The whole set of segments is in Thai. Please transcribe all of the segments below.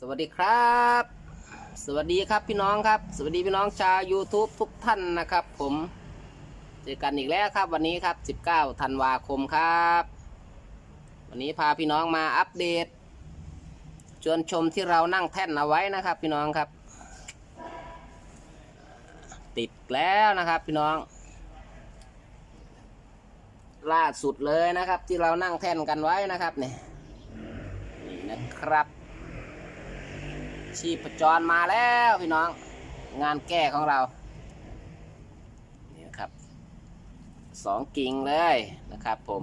สวัสดีครับ สวัสดีครับพี่น้องครับ สวัสดีพี่น้องชาว YouTube ทุกท่านนะครับ ผมเจอกันอีกแล้วครับ วันนี้ครับ 19ธันวาคมครับ วันนี้พาพี่น้องมาอัปเดตชวนชมที่เรานั่งแท่นเอาไว้นะครับ พี่น้องครับ ติดแล้วนะครับพี่น้อง ล่าสุดเลยนะครับ ที่เรานั่งแท่นกันไว้นะครับเนี่ยนี่นะครับ ชีพจรมาแล้วพี่น้อง งานแก้ของเรานี่ครับสองกิ่งเลยนะครับผม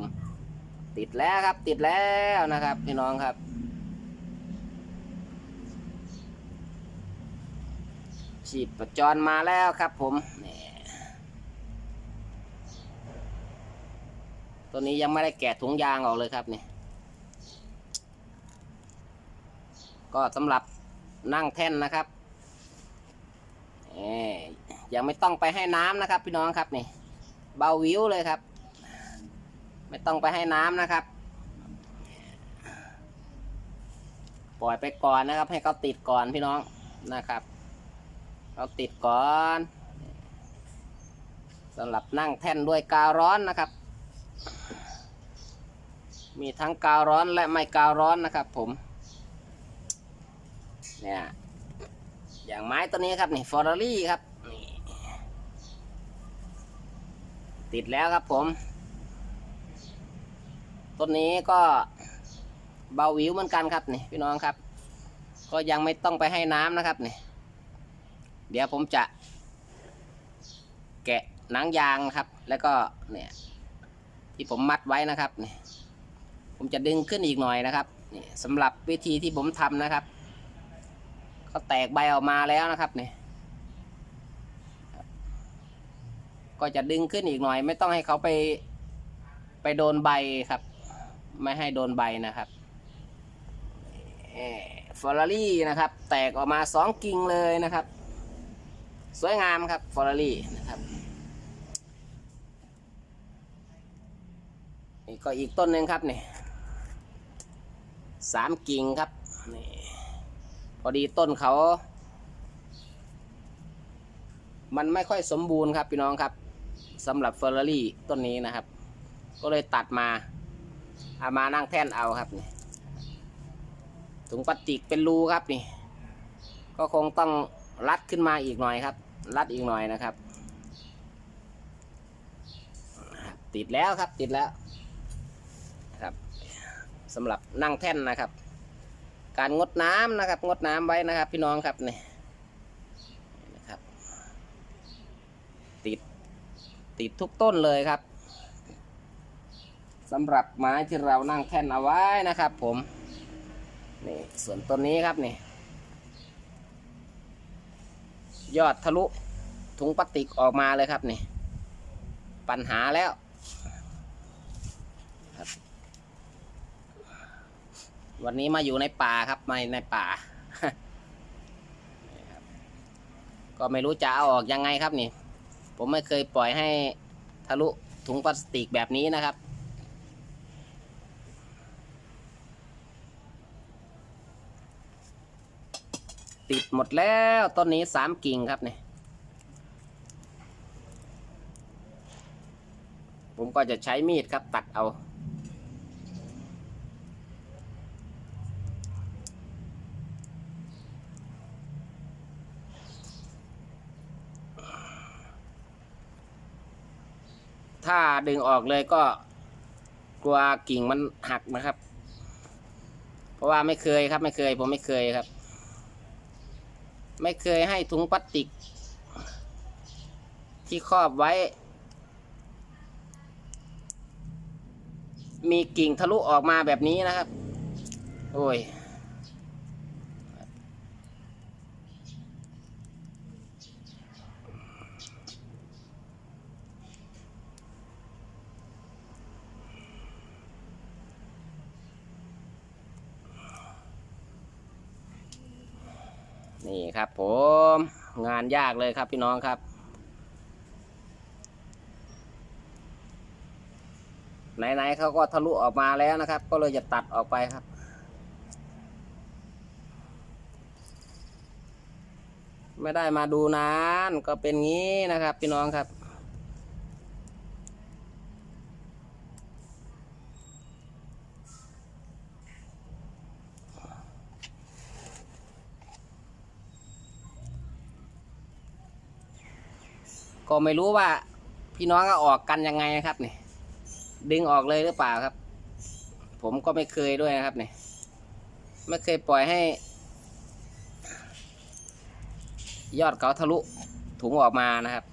ติดแล้วครับติดแล้วนะครับพี่น้องครับ ชีพจรมาแล้วครับผมนี่ตัวนี้ยังไม่ได้แกะถุงยางออกเลยครับนี่ก็สำหรับ นั่งแท่นนะครับเอ่อยังไม่ต้องไปให้น้ำนะครับ พี่น้องครับนี่เบาวิวเลยครับ ไม่ต้องไปให้น้ำนะครับ ปล่อยไปก่อนนะครับ ให้เขาติดก่อนพี่น้องนะครับเขาติดก่อนสำหรับนั่งแท่นด้วยกาวร้อนนะครับ มีทั้งกาวร้อนและไม่กาวร้อนนะครับ ผม เนี่ยอย่างไม้ตัวนี้ครับนี่ฟอร์รี่ครับนี่ติดแล้วครับผม ต้นนี้ก็เบาวิวเหมือนกันครับนี่พี่น้องครับ ก็ยังไม่ต้องไปให้น้ำนะครับนี่เดี๋ยวผมจะ แกะหนังยางครับ แล้วก็เนี่ยที่ผมมัดไว้นะครับนี่ผมจะดึงขึ้นอีกหน่อยนะครับนี่สำหรับวิธีที่ผมทำนะครับ ก็แตกใบออกมาแล้วนะครับเนี่ยก็จะดึงขึ้นอีกหน่อย ไม่ต้องให้เขาไปไปโดนใบครับ ไม่ให้โดนใบนะครับฟอร์รี่นะครับ แตกออกมาสองกิ่งเลยนะครับ สวยงามครับฟอร์รี่นะครับนี่ก็อีกต้นหนึ่งครับนี่สามกิ่งครับ พอดีต้นเขา มันไม่ค่อยสมบูรณ์ครับพี่น้องครับสำหรับเฟอร์รารี่ต้นนี้นะครับ ก็เลยตัดมาเอามานั่งแท่นเอาครับนี่ถุงพลาสติกเป็นรูครับนี่ ก็คงต้องรัดขึ้นมาอีกหน่อยครับ รัดอีกหน่อยนะครับ ติดแล้วครับติดแล้วครับสำหรับนั่งแท่นนะครับ การงดน้ำนะครับ งดน้ำไว้นะครับ พี่น้องครับนี่นะครับ ติดติดทุกต้นเลยครับสำหรับไม้ที่เรานั่งแท่นเอาไว้นะครับ ผมนี่ส่วนต้นนี้ครับนี่ยอดทะลุถุงพลาสติกออกมาเลยครับนี่ ปัญหาแล้ว วันนี้มาอยู่ในป่าครับมาในป่าก็ไม่รู้จะเอาออกยังไงครับนี่ ผมไม่เคยปล่อยให้ทะลุถุงพลาสติกแบบนี้นะครับ ติดหมดแล้วต้นนี้สามกิ่งครับเนี่ยผมก็จะใช้มีดครับตัดเอา ถ้าดึงออกเลยก็กลัวกิ่งมันหักนะครับ เพราะว่าไม่เคยครับ ไม่เคย ผมไม่เคยครับ ไม่เคยให้ถุงพลาสติก ที่ครอบไว้ มีกิ่งทะลุออกมาแบบนี้นะครับ โอ้ย นี่ครับผมงานยากเลยครับพี่น้องครับ ไหนๆเขาก็ทะลุออกมาแล้วนะครับ ก็เลยจะตัดออกไปครับไม่ได้มาดูนานก็เป็นงี้นะครับ พี่น้องครับ ก็ไม่รู้ว่าพี่น้องก็ออกกันยังไงนะครับนี่ดึงออกเลยหรือเปล่าครับ ผมก็ไม่เคยด้วยนะครับนี่ไม่เคยปล่อยให้ ยอดเขาทะลุถุงออกมานะครับ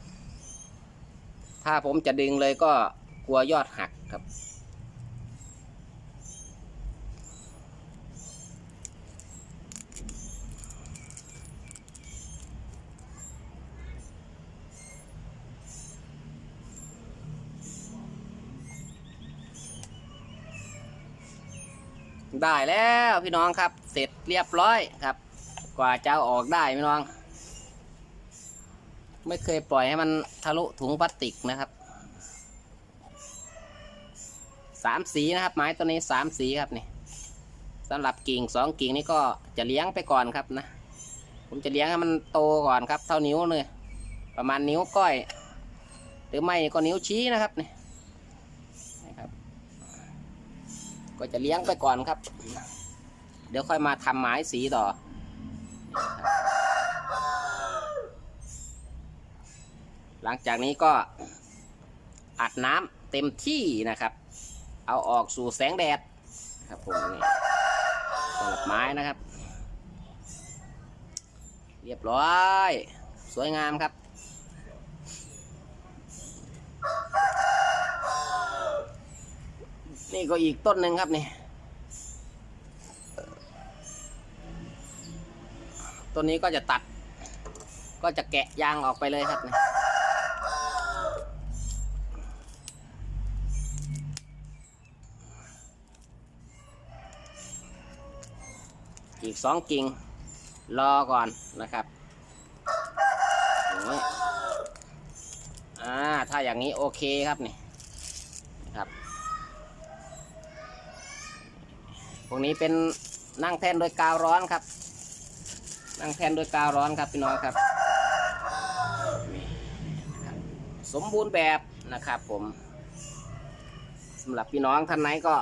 ถ้าผมจะดึงเลยก็กลัวยอดหักครับ ได้แล้วพี่น้องครับ เสร็จเรียบร้อยครับ กว่าจะออกได้พี่น้อง ไม่เคยปล่อยให้มันทะลุถุงพลาสติกนะครับสามสีนะครับไม้ตัวนี้สามสีครับนี่สำหรับกิ่งสองกิ่งนี่ก็จะเลี้ยงไปก่อนครับนะ ผมจะเลี้ยงให้มันโตก่อนครับ เท่านิ้วเลยประมาณนิ้วก้อย หรือไม่ก็นิ้วชี้นะครับนี่นะครับ ก็จะเลี้ยงไปก่อนครับ เดี๋ยวค่อยมาทำไม้สีต่อ หลังจากนี้ก็อัดน้ำเต็มที่นะครับ เอาออกสู่แสงแดดครับผมนี่สำหรับไม้นะครับ เรียบร้อย สวยงามครับ นี่ก็อีกต้นหนึ่งครับนี่ ต้นนี้ก็จะตัด ก็จะแกะยางออกไปเลยครับนี่อีกสองกิ่งรอก่อนนะครับอ่าถ้าอย่างนี้โอเคครับนี่นะครับ พ วกนี้เป็นนั่งแท่นโดยกาวร้อนครับ นั่งแท่นโดยกาวร้อนครับพี่น้องครับนี่นะครับ สมบูรณ์แบบนะครับผมสำหรับพี่น้องท่านไหนก็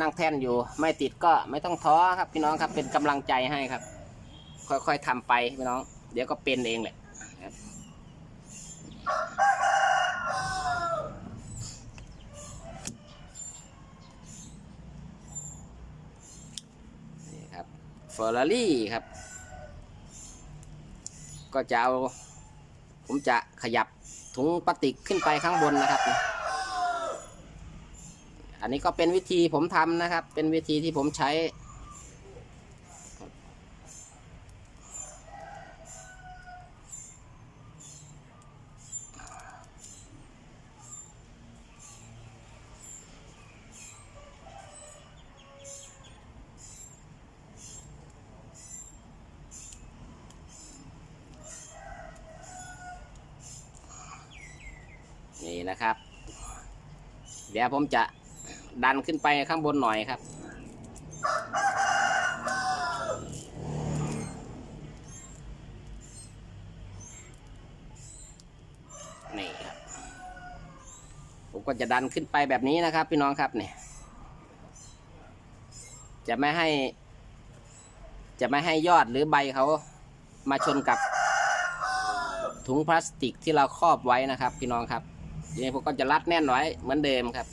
นั่งแท่นอยู่ไม่ติดก็ไม่ต้องท้อครับพี่น้องครับเป็นกำลังใจให้ครับ ค่อยๆทำไปพี่น้อง เดี๋ยวก็เป็นเองแหละครับนี่ครับเฟอร์รารี่ครับ ก็จะเอา ผมจะขยับถุงพลาสติกขึ้นไปข้างบนนะครับ อันนี้ก็เป็นวิธีผมทำนะครับ เป็นวิธีที่ผมใช้ นี่นะครับ เดี๋ยวผมจะดันขึ้นไปข้างบนหน่อยครับ นี่ครับ ผมก็จะดันขึ้นไปแบบนี้นะครับ พี่น้องครับเนี่ย จะไม่ให้ จะไม่ให้ยอดหรือใบเขามาชนกับถุงพลาสติกที่เราครอบไว้นะครับ พี่น้องครับ ทีนี้ผมก็จะรัดแน่นไว้เหมือนเดิมครับ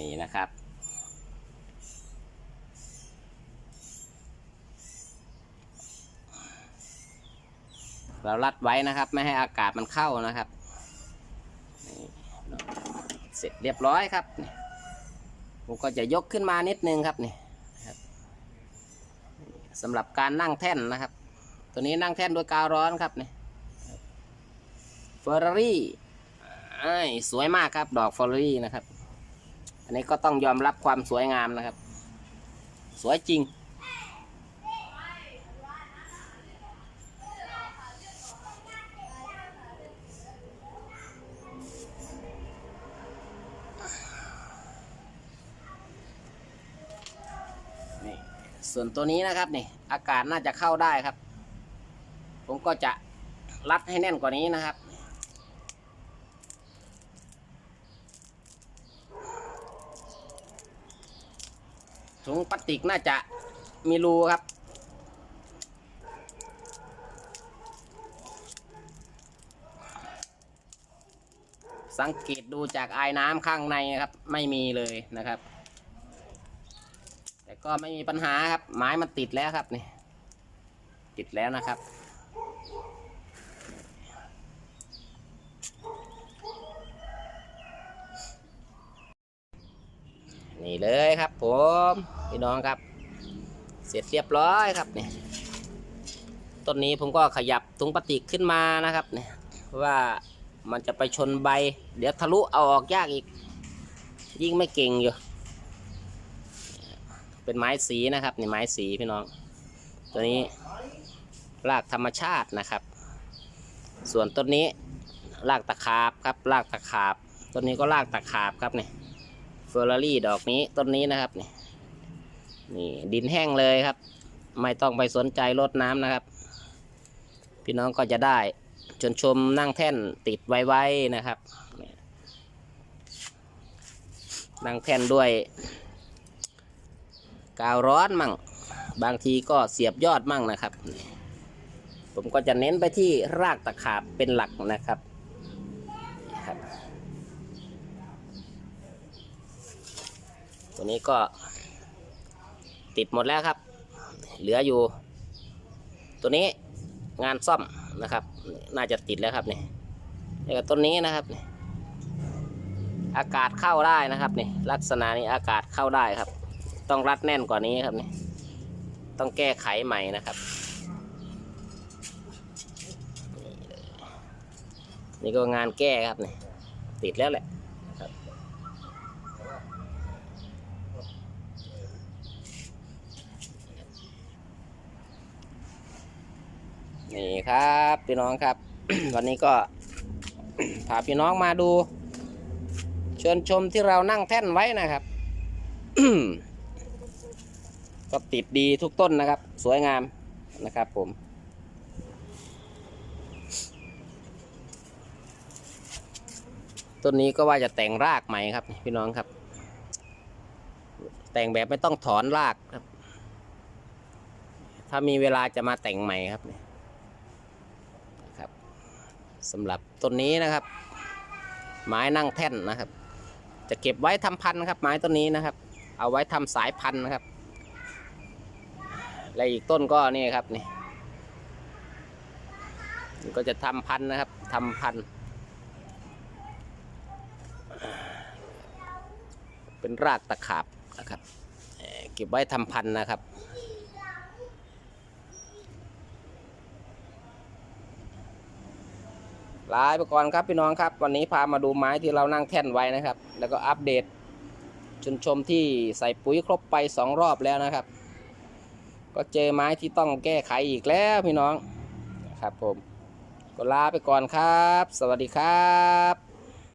นี่นะครับ เรารัดไว้นะครับ ไม่ให้อากาศมันเข้านะครับเสร็จเรียบร้อยครับผมก็จะยกขึ้นมานิดนึงครับนี่สำหรับการนั่งแท่นนะครับ ตัวนี้นั่งแท่นโดยกาวร้อนครับนี่เฟอร์รารี่สวยมากครับ ดอกเฟอร์รารี่นะครับ อันนี้ก็ต้องยอมรับความสวยงามนะครับ สวยจริง นี่ ส่วนตัวนี้นะครับนี่ อากาศน่าจะเข้าได้ครับ ผมก็จะรัดให้แน่นกว่านี้นะครับ ถุงพลาสติกน่าจะมีรูครับสังเกตดูจากไอ้น้ำข้างในครับ ไม่มีเลยนะครับ แต่ก็ไม่มีปัญหาครับ ไม้มันติดแล้วครับนี่ ติดแล้วนะครับ นี่เลยครับ ผมพี่น้องครับ เสร็จเรียบร้อยครับเนี่ยต้นนี้ผมก็ขยับถุงพลาสติกขึ้นมานะครับ เนี่ยว่ามันจะไปชนใบ เดี๋ยวทะลุเอาออกยากอีก ยิ่งไม่เก่งอยู่ เป็นไม้สีนะครับนี่ไม้สีพี่น้อง ตัวนี้รากธรรมชาตินะครับ ส่วนต้นนี้รากตะขาบครับรากตะขาบต้นนี้ก็รากตะขาบครับเนี่ย เฟอร์รารี่ดอกนี้ต้นนี้นะครับ นี่นี่ดินแห้งเลยครับ ไม่ต้องไปสนใจรดน้ำนะครับ พี่น้องก็จะได้ชนชมนั่งแท่นติดไว้ๆนะครับ นั่งแท่นด้วย กาวร้อนมั่ง บางทีก็เสียบยอดมั่งนะครับ ผมก็จะเน้นไปที่รากตะขาบเป็นหลักนะครับ ตัวนี้ก็ ติดหมดแล้วครับ เหลืออยู่ ตัวนี้งานซ่อมนะครับ น่าจะติดแล้วครับนี่แล้วก็ต้นนี้นะครับนี่อากาศเข้าได้นะครับนี่ลักษณะนี้อากาศเข้าได้ครับ ต้องรัดแน่นกว่านี้ครับนี่ต้องแก้ไขใหม่นะครับ นี่ก็งานแก้ครับนี่ติดแล้วแหละครับ นี่ครับพี่น้องครับ วันนี้ก็พาพี่น้องมาดูชิญชมที่เรานั่งแท่นไว้นะครับ ก็ติดดีทุกต้นนะครับ สวยงามนะครับผม ต้นนี้ก็ว่าจะแต่งรากใหม่ครับ พี่น้องครับ แต่งแบบไม่ต้องถอนรากครับ ถ้ามีเวลาจะมาแต่งใหม่ครับนี่นะครับ สำหรับต้นนี้นะครับ ไม้นั่งแท่นนะครับ จะเก็บไว้ทำพันธุ์ครับ ไม้ต้นนี้นะครับ เอาไว้ทำสายพันธุ์นะครับ และอีกต้นก็นี่ครับนี่ก็จะทำพันธุ์นะครับทำพันธุ์เป็นรากตะขาบนะครับเอ่อเก็บไว้ทำพันธุ์นะครับ ลาไปก่อนครับพี่น้องครับ วันนี้พามาดูไม้ที่เรานั่งแท่นไว้นะครับ แล้วก็อัปเดตชนชมที่ใส่ปุ๋ยครบไปสองรอบแล้วนะครับ ก็เจอไม้ที่ต้องแก้ไขอีกแล้วพี่น้องครับผมก็ลาไปก่อนครับ สวัสดีครับ